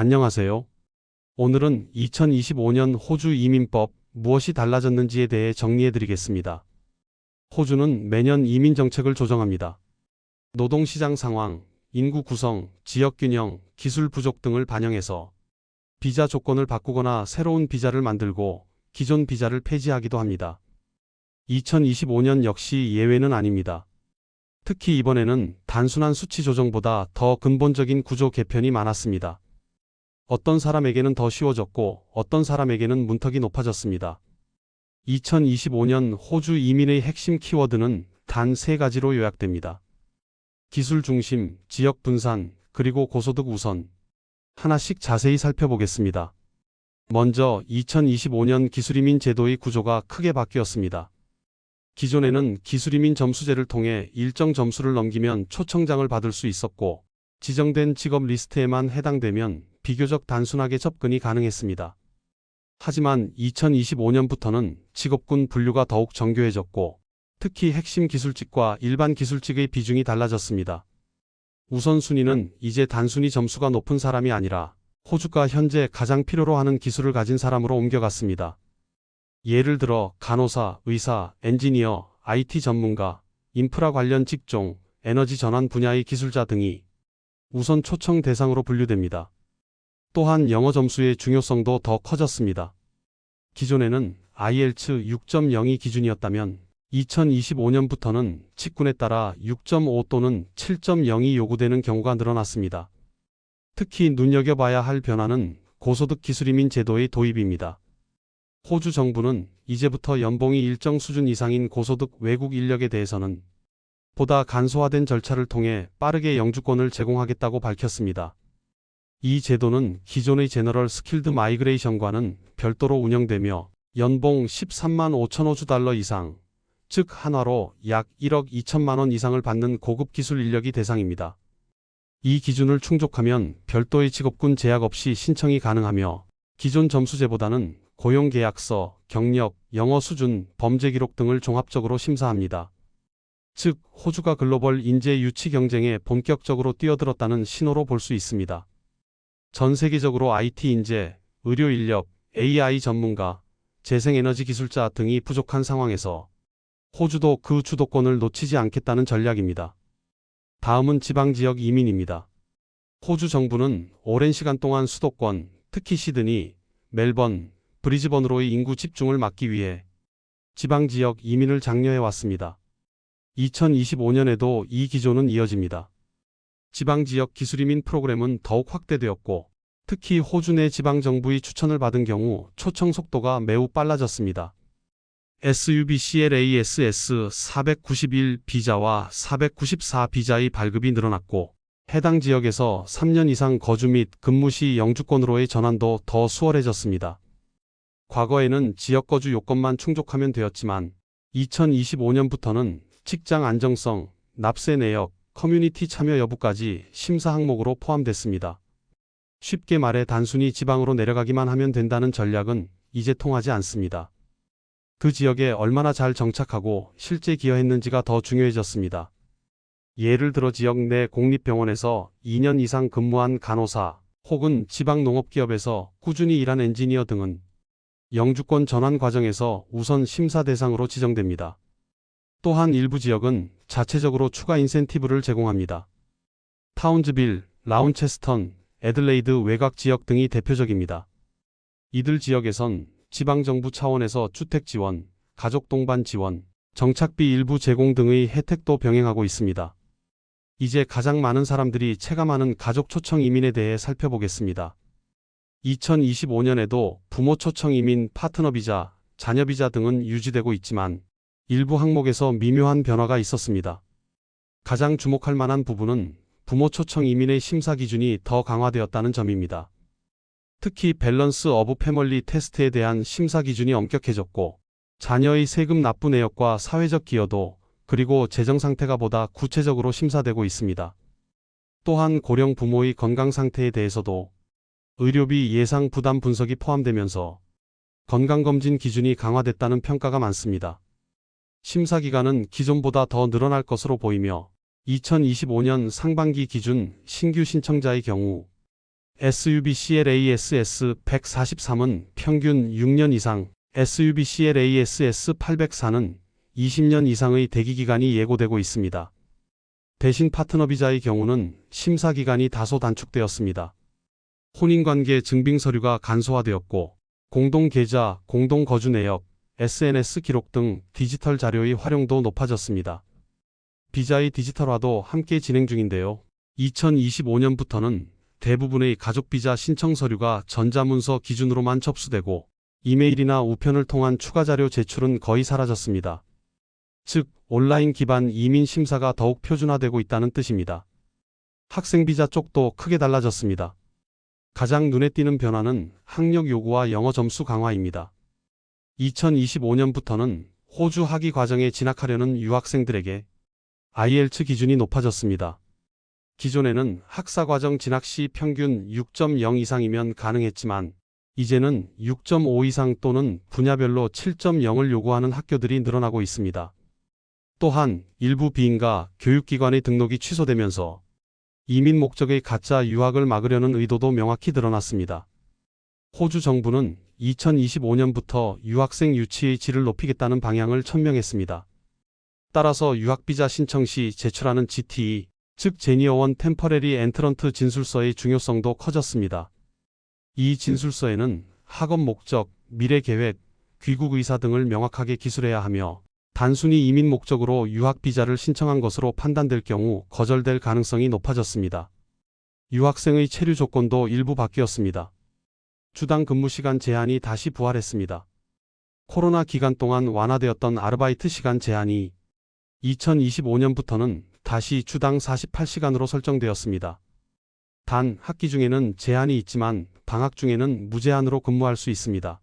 안녕하세요. 오늘은 2025년 호주 이민법 무엇이 달라졌는지에 대해 정리해 드리겠습니다. 호주는 매년 이민 정책을 조정합니다. 노동시장 상황, 인구 구성, 지역 균형, 기술 부족 등을 반영해서 비자 조건을 바꾸거나 새로운 비자를 만들고 기존 비자를 폐지하기도 합니다. 2025년 역시 예외는 아닙니다. 특히 이번에는 단순한 수치 조정보다 더 근본적인 구조 개편이 많았습니다. 어떤 사람에게는 더 쉬워졌고 어떤 사람에게는 문턱이 높아졌습니다. 2025년 호주 이민의 핵심 키워드는 단 세 가지로 요약됩니다. 기술 중심, 지역 분산, 그리고 고소득 우선. 하나씩 자세히 살펴보겠습니다. 먼저 2025년 기술이민 제도의 구조가 크게 바뀌었습니다. 기존에는 기술이민 점수제를 통해 일정 점수를 넘기면 초청장을 받을 수 있었고, 지정된 직업 리스트에만 해당되면 비교적 단순하게 접근이 가능했습니다. 하지만 2025년부터는 직업군 분류가 더욱 정교해졌고, 특히 핵심 기술직과 일반 기술직의 비중이 달라졌습니다. 우선순위는 이제 단순히 점수가 높은 사람이 아니라 호주가 현재 가장 필요로 하는 기술을 가진 사람으로 옮겨갔습니다. 예를 들어 간호사, 의사, 엔지니어, IT 전문가, 인프라 관련 직종, 에너지 전환 분야의 기술자 등이 우선 초청 대상으로 분류됩니다. 또한 영어 점수의 중요성도 더 커졌습니다. 기존에는 IELTS 6.0이 기준이었다면 2025년부터는 직군에 따라 6.5 또는 7.0이 요구되는 경우가 늘어났습니다. 특히 눈여겨봐야 할 변화는 고소득 기술이민 제도의 도입입니다. 호주 정부는 이제부터 연봉이 일정 수준 이상인 고소득 외국 인력에 대해서는 보다 간소화된 절차를 통해 빠르게 영주권을 제공하겠다고 밝혔습니다. 이 제도는 기존의 제너럴 스킬드 마이그레이션과는 별도로 운영되며 연봉 13만 5천 호주 달러 이상, 즉 한화로 약 1억 2천만 원 이상을 받는 고급 기술 인력이 대상입니다. 이 기준을 충족하면 별도의 직업군 제약 없이 신청이 가능하며 기존 점수제보다는 고용계약서, 경력, 영어 수준, 범죄 기록 등을 종합적으로 심사합니다. 즉, 호주가 글로벌 인재 유치 경쟁에 본격적으로 뛰어들었다는 신호로 볼 수 있습니다. 전 세계적으로 IT 인재, 의료 인력, AI 전문가, 재생에너지 기술자 등이 부족한 상황에서 호주도 그 주도권을 놓치지 않겠다는 전략입니다. 다음은 지방 지역 이민입니다. 호주 정부는 오랜 시간 동안 수도권, 특히 시드니, 멜번, 브리즈번으로의 인구 집중을 막기 위해 지방 지역 이민을 장려해 왔습니다. 2025년에도 이 기조는 이어집니다. 지방 지역 기술이민 프로그램은 더욱 확대되었고, 특히 호주 내 지방 정부의 추천을 받은 경우 초청 속도가 매우 빨라졌습니다. SUBCLASS 491 비자와 494 비자의 발급이 늘어났고, 해당 지역에서 3년 이상 거주 및 근무 시 영주권으로의 전환도 더 수월해졌습니다. 과거에는 지역 거주 요건만 충족하면 되었지만, 2025년부터는 직장 안정성, 납세 내역, 커뮤니티 참여 여부까지 심사 항목으로 포함됐습니다. 쉽게 말해 단순히 지방으로 내려가기만 하면 된다는 전략은 이제 통하지 않습니다. 그 지역에 얼마나 잘 정착하고 실제 기여했는지가 더 중요해졌습니다. 예를 들어 지역 내 공립병원에서 2년 이상 근무한 간호사 혹은 지방 농업기업에서 꾸준히 일한 엔지니어 등은 영주권 전환 과정에서 우선 심사 대상으로 지정됩니다. 또한 일부 지역은 자체적으로 추가 인센티브를 제공합니다. 타운즈빌, 라운체스턴, 애들레이드 외곽 지역 등이 대표적입니다. 이들 지역에선 지방정부 차원에서 주택 지원, 가족 동반 지원, 정착비 일부 제공 등의 혜택도 병행하고 있습니다. 이제 가장 많은 사람들이 체감하는 가족 초청 이민에 대해 살펴보겠습니다. 2025년에도 부모 초청 이민, 파트너 비자, 자녀 비자 등은 유지되고 있지만 일부 항목에서 미묘한 변화가 있었습니다. 가장 주목할 만한 부분은 부모 초청 이민의 심사 기준이 더 강화되었다는 점입니다. 특히 밸런스 어브 패멀리 테스트에 대한 심사 기준이 엄격해졌고 자녀의 세금 납부 내역과 사회적 기여도 그리고 재정 상태가 보다 구체적으로 심사되고 있습니다. 또한 고령 부모의 건강 상태에 대해서도 의료비 예상 부담 분석이 포함되면서 건강검진 기준이 강화됐다는 평가가 많습니다. 심사 기간은 기존보다 더 늘어날 것으로 보이며 2025년 상반기 기준 신규 신청자의 경우 SUBCLASS 143은 평균 6년 이상, SUBCLASS 804는 20년 이상의 대기 기간이 예고되고 있습니다. 대신 파트너 비자의 경우는 심사 기간이 다소 단축되었습니다. 혼인관계 증빙 서류가 간소화되었고 공동 계좌, 공동 거주 내역, SNS 기록 등 디지털 자료의 활용도 높아졌습니다. 비자의 디지털화도 함께 진행 중인데요. 2025년부터는 대부분의 가족 비자 신청 서류가 전자문서 기준으로만 접수되고 이메일이나 우편을 통한 추가 자료 제출은 거의 사라졌습니다. 즉, 온라인 기반 이민 심사가 더욱 표준화되고 있다는 뜻입니다. 학생 비자 쪽도 크게 달라졌습니다. 가장 눈에 띄는 변화는 학력 요구와 영어 점수 강화입니다. 2025년부터는 호주 학위 과정에 진학하려는 유학생들에게 IELTS 기준이 높아졌습니다. 기존에는 학사과정 진학 시 평균 6.0 이상이면 가능했지만 이제는 6.5 이상 또는 분야별로 7.0을 요구하는 학교들이 늘어나고 있습니다. 또한 일부 비인가 교육기관의 등록이 취소되면서 이민 목적의 가짜 유학을 막으려는 의도도 명확히 드러났습니다. 호주 정부는 2025년부터 유학생 유치의 질을 높이겠다는 방향을 천명했습니다. 따라서 유학비자 신청 시 제출하는 GTE, 즉 제니어원 템퍼레리 엔트런트 진술서의 중요성도 커졌습니다. 이 진술서에는 학업 목적, 미래 계획, 귀국 의사 등을 명확하게 기술해야 하며 단순히 이민 목적으로 유학 비자를 신청한 것으로 판단될 경우 거절될 가능성이 높아졌습니다. 유학생의 체류 조건도 일부 바뀌었습니다. 주당 근무 시간 제한이 다시 부활했습니다. 코로나 기간 동안 완화되었던 아르바이트 시간 제한이 2025년부터는 다시 주당 48시간으로 설정되었습니다. 단 학기 중에는 제한이 있지만 방학 중에는 무제한으로 근무할 수 있습니다.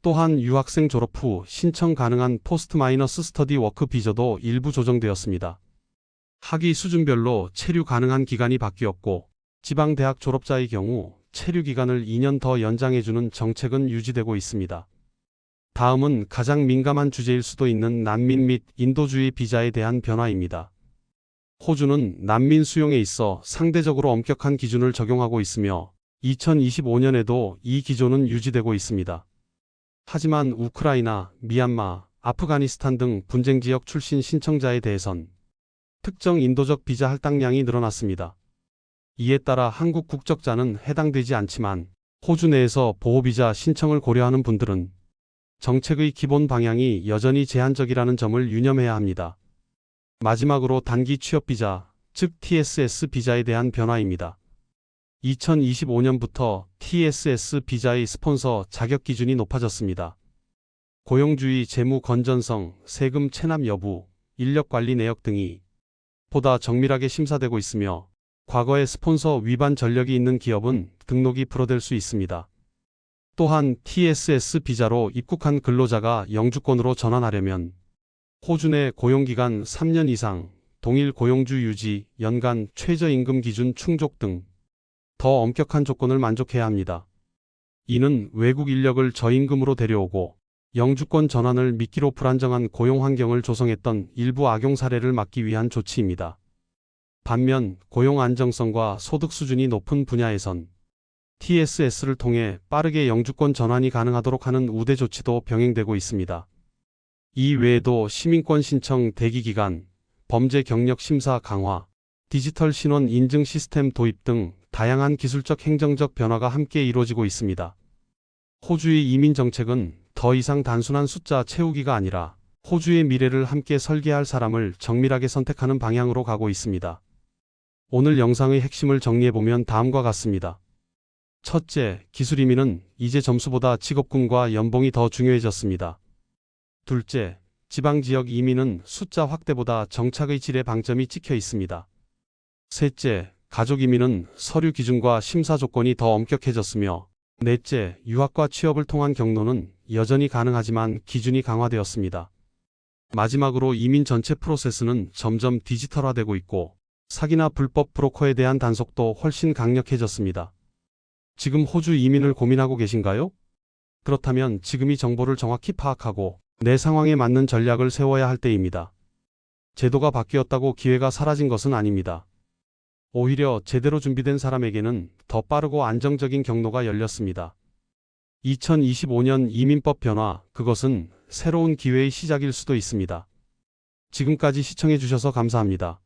또한 유학생 졸업 후 신청 가능한 포스트 마이너스 스터디 워크 비저도 일부 조정되었습니다. 학위 수준별로 체류 가능한 기간이 바뀌었고 지방 대학 졸업자의 경우 체류 기간을 2년 더 연장해주는 정책은 유지되고 있습니다. 다음은 가장 민감한 주제일 수도 있는 난민 및 인도주의 비자에 대한 변화입니다. 호주는 난민 수용에 있어 상대적으로 엄격한 기준을 적용하고 있으며 2025년에도 이 기조는 유지되고 있습니다. 하지만 우크라이나, 미얀마, 아프가니스탄 등 분쟁 지역 출신 신청자에 대해선 특정 인도적 비자 할당량이 늘어났습니다. 이에 따라 한국 국적자는 해당되지 않지만 호주 내에서 보호비자 신청을 고려하는 분들은 정책의 기본 방향이 여전히 제한적이라는 점을 유념해야 합니다. 마지막으로 단기 취업비자, 즉 TSS 비자에 대한 변화입니다. 2025년부터 TSS 비자의 스폰서 자격 기준이 높아졌습니다. 고용주의 재무 건전성, 세금 체납 여부, 인력 관리 내역 등이 보다 정밀하게 심사되고 있으며 과거에 스폰서 위반 전력이 있는 기업은 등록이 불어될 수 있습니다. 또한 TSS 비자로 입국한 근로자가 영주권으로 전환하려면 호주 내 고용기간 3년 이상, 동일 고용주 유지, 연간 최저임금 기준 충족 등 더 엄격한 조건을 만족해야 합니다. 이는 외국 인력을 저임금으로 데려오고 영주권 전환을 미끼로 불안정한 고용 환경을 조성했던 일부 악용 사례를 막기 위한 조치입니다. 반면 고용 안정성과 소득 수준이 높은 분야에선 TSS를 통해 빠르게 영주권 전환이 가능하도록 하는 우대 조치도 병행되고 있습니다. 이 외에도 시민권 신청 대기 기간, 범죄 경력 심사 강화, 디지털 신원 인증 시스템 도입 등 다양한 기술적 행정적 변화가 함께 이루어지고 있습니다. 호주의 이민 정책은 더 이상 단순한 숫자 채우기가 아니라 호주의 미래를 함께 설계할 사람을 정밀하게 선택하는 방향으로 가고 있습니다. 오늘 영상의 핵심을 정리해보면 다음과 같습니다. 첫째, 기술 이민은 이제 점수보다 직업군과 연봉이 더 중요해졌습니다. 둘째, 지방 지역 이민은 숫자 확대보다 정착의 질에 방점이 찍혀 있습니다. 셋째, 가족 이민은 서류 기준과 심사 조건이 더 엄격해졌으며 넷째, 유학과 취업을 통한 경로는 여전히 가능하지만 기준이 강화되었습니다. 마지막으로 이민 전체 프로세스는 점점 디지털화되고 있고 사기나 불법 브로커에 대한 단속도 훨씬 강력해졌습니다. 지금 호주 이민을 고민하고 계신가요? 그렇다면 지금이 정보를 정확히 파악하고 내 상황에 맞는 전략을 세워야 할 때입니다. 제도가 바뀌었다고 기회가 사라진 것은 아닙니다. 오히려 제대로 준비된 사람에게는 더 빠르고 안정적인 경로가 열렸습니다. 2025년 이민법 변화, 그것은 새로운 기회의 시작일 수도 있습니다. 지금까지 시청해주셔서 감사합니다.